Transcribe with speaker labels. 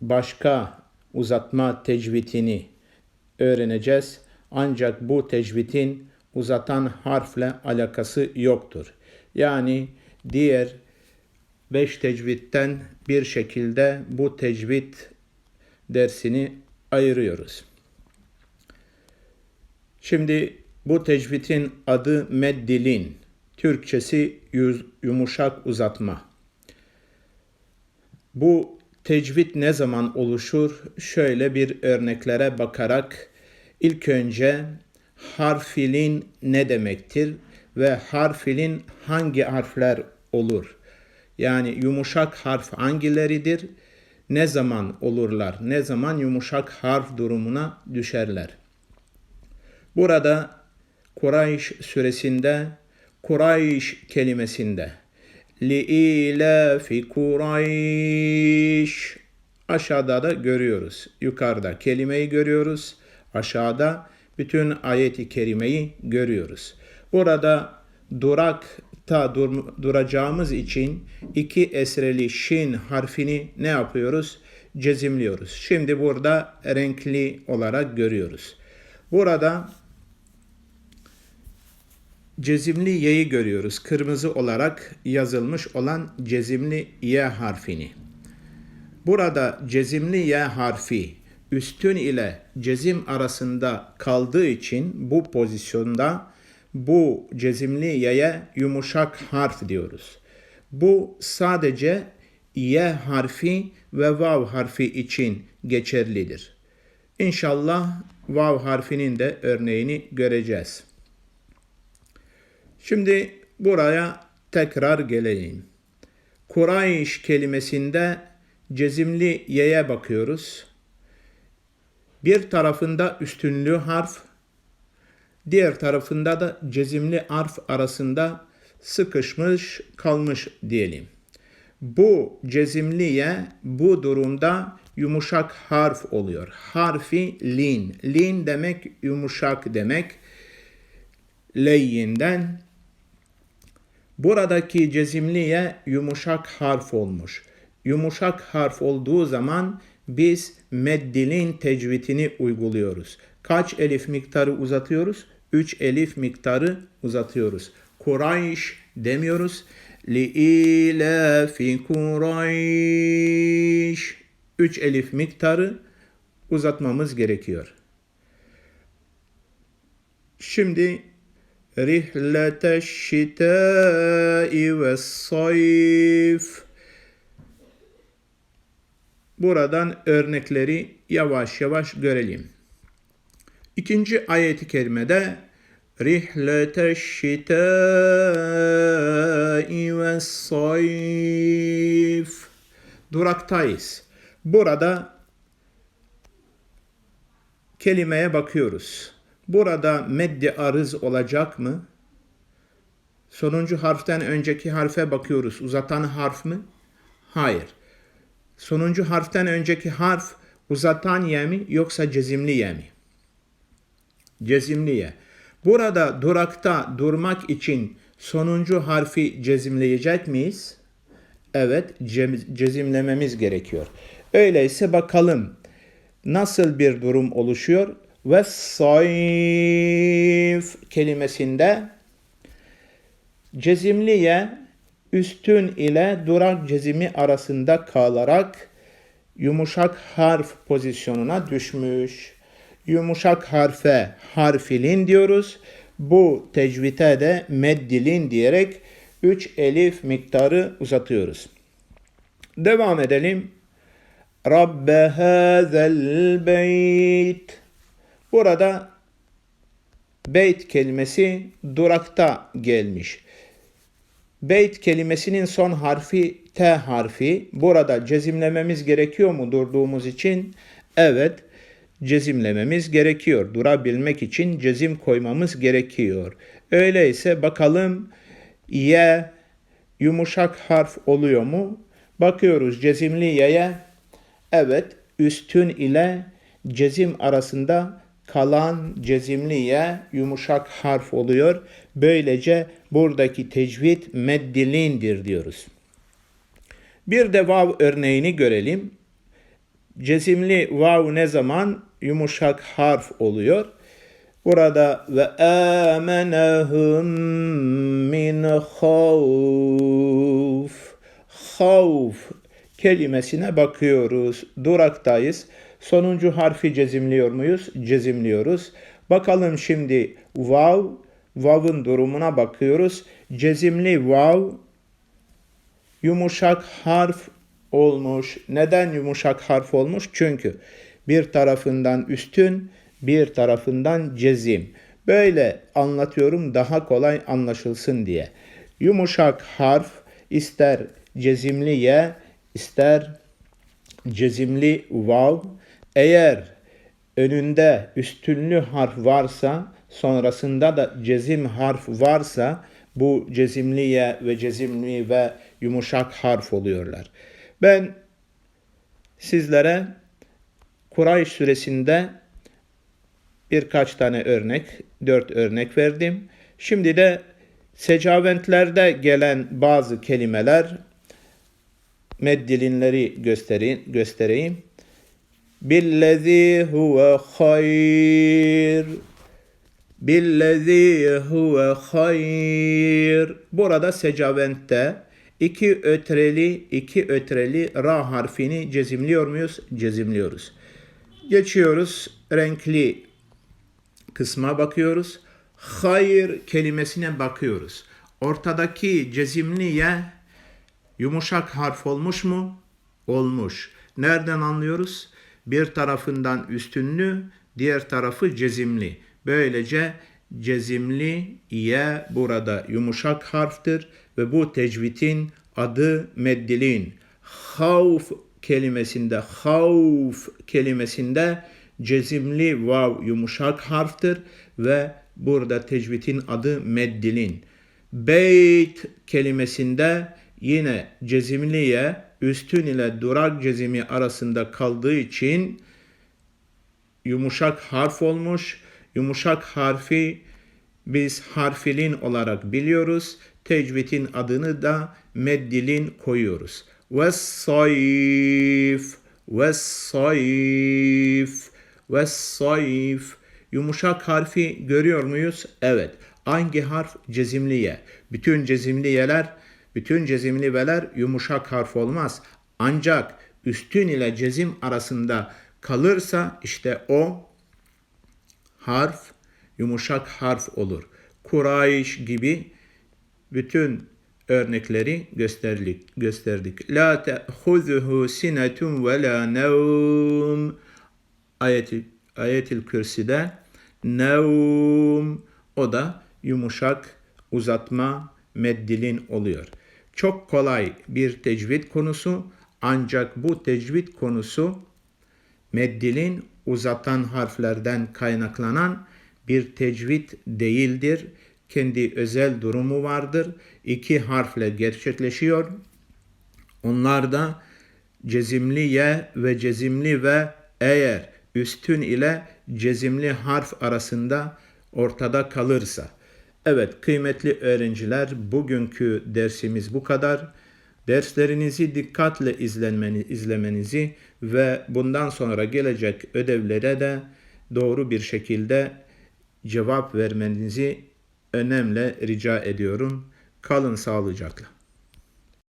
Speaker 1: başka uzatma tecvidini öğreneceğiz. Ancak bu tecvidin uzatan harfle alakası yoktur. Yani diğer beş tecvitten bir şekilde bu tecvid dersini ayırıyoruz. Şimdi bu tecvidin adı meddilin. Türkçesi yumuşak uzatma. Bu tecvid ne zaman oluşur? Şöyle bir örneklere bakarak ilk önce harfilin ne demektir ve harfilin hangi harfler olur? Yani yumuşak harf hangileridir? Ne zaman olurlar? Ne zaman yumuşak harf durumuna düşerler? Burada Kureyş suresinde Kureyş kelimesinde liilafi Kureyş aşağıda da görüyoruz. Yukarıda kelimeyi görüyoruz. Aşağıda bütün ayeti kerimeyi görüyoruz. Burada durakta dur- duracağımız için iki esreli şin harfini ne yapıyoruz? Cezimliyoruz. Şimdi burada renkli olarak görüyoruz. Burada cezimli y'yi görüyoruz. Kırmızı olarak yazılmış olan cezimli y harfini. Burada cezimli y harfi üstün ile cezim arasında kaldığı için bu pozisyonda bu cezimli y'ye yumuşak harf diyoruz. Bu sadece y harfi ve vav harfi için geçerlidir. İnşallah vav harfinin de örneğini göreceğiz. Şimdi buraya tekrar gelelim. Kureyş kelimesinde cezimli y'ye bakıyoruz. Bir tarafında üstünlü harf, diğer tarafında da cezimli harf arasında sıkışmış kalmış diyelim. Bu cezimli y bu durumda yumuşak harf oluyor. Harfi lin. Lin demek yumuşak demek. Leyyinden Buradaki cezimliye yumuşak harf olmuş. Yumuşak harf olduğu zaman biz meddilin tecvidini uyguluyoruz. Kaç elif miktarı uzatıyoruz? 3 elif miktarı uzatıyoruz. Kurayş demiyoruz. Li ilafi Kurayş. 3 elif miktarı uzatmamız gerekiyor. Şimdi رحلة الشتاء والصيف Buradan örnekleri yavaş yavaş görelim. İkinci ayeti kerimede Rihlete şitai ve sayf Duraktayız. Burada kelimeye bakıyoruz. Burada meddi arız olacak mı? Sonuncu harften önceki harfe bakıyoruz. Uzatan harf mı? Hayır. Sonuncu harften önceki harf uzatan ye mi yoksa cezimli ye mi? Cezimli ye. Burada durakta durmak için sonuncu harfi cezimleyecek miyiz? Evet, ce- cezimlememiz gerekiyor. Öyleyse bakalım nasıl bir durum oluşuyor? Ve sayf kelimesinde cezimliye üstün ile durak cezimi arasında kalarak yumuşak harf pozisyonuna düşmüş. Yumuşak harfe harfilin diyoruz. Bu tecvite de meddilin diyerek 3 elif miktarı uzatıyoruz. Devam edelim. Rabbe hazel beyt. Burada beyt kelimesi durakta gelmiş. Beyt kelimesinin son harfi T harfi. Burada cezimlememiz gerekiyor mu durduğumuz için? Evet, cezimlememiz gerekiyor. Durabilmek için cezim koymamız gerekiyor. Öyleyse bakalım Y yumuşak harf oluyor mu? Bakıyoruz cezimli Y'ye. Evet, üstün ile cezim arasında kalan cezimliye yumuşak harf oluyor. Böylece buradaki tecvid meddilindir diyoruz. Bir de vav örneğini görelim. Cezimli vav ne zaman yumuşak harf oluyor? Burada ve amenehum min havf. Havf kelimesine bakıyoruz. Duraktayız. Sonuncu harfi cezimliyor muyuz? Cezimliyoruz. Bakalım şimdi vav, vav'ın durumuna bakıyoruz. Cezimli vav yumuşak harf olmuş. Neden yumuşak harf olmuş? Çünkü bir tarafından üstün, bir tarafından cezim. Böyle anlatıyorum daha kolay anlaşılsın diye. Yumuşak harf ister cezimli ye, ister cezimli vav. Eğer önünde üstünlü harf varsa, sonrasında da cezim harf varsa bu cezimli ye ve cezimli ve yumuşak harf oluyorlar. Ben sizlere Kurayş suresinde birkaç tane örnek, dört örnek verdim. Şimdi de secaventlerde gelen bazı kelimeler meddilinleri göstereyim. göstereyim. Billezî huve hayr. Billezî huve hayr. Burada secaventte iki ötreli, iki ötreli ra harfini cezimliyor muyuz? Cezimliyoruz. Geçiyoruz renkli kısma bakıyoruz. Hayır kelimesine bakıyoruz. Ortadaki cezimliye yumuşak harf olmuş mu? Olmuş. Nereden anlıyoruz? Bir tarafından üstünlü, diğer tarafı cezimli. Böylece cezimli ye burada yumuşak harftir ve bu tecvidin adı meddilin. Havf kelimesinde havf kelimesinde cezimli vav yumuşak harftir ve burada tecvidin adı meddilin. Beyt kelimesinde yine cezimliye üstün ile durak cezimi arasında kaldığı için yumuşak harf olmuş. Yumuşak harfi biz harfilin olarak biliyoruz. Tecvidin adını da meddilin koyuyoruz. Ve sayf ve sayf ve sayf yumuşak harfi görüyor muyuz? Evet. Hangi harf? Cezimliye. Bütün cezimliyeler, bütün cezimliveler yumuşak harf olmaz. Ancak üstün ile cezim arasında kalırsa işte o harf yumuşak harf olur. Kurayş gibi bütün örnekleri gösterdik. gösterdik. La te'huzuhu sinetun ve la nevm ayeti ayetil kürsüde nevm o da yumuşak uzatma meddilin oluyor. Çok kolay bir tecvid konusu ancak bu tecvid konusu meddilin uzatan harflerden kaynaklanan bir tecvid değildir. Kendi özel durumu vardır. İki harfle gerçekleşiyor. Onlar da cezimli ye ve cezimli ve eğer üstün ile cezimli harf arasında ortada kalırsa. Evet kıymetli öğrenciler bugünkü dersimiz bu kadar. Derslerinizi dikkatle izlenmeni, izlemenizi ve bundan sonra gelecek ödevlere de doğru bir şekilde cevap vermenizi önemli rica ediyorum. Kalın sağlıcakla.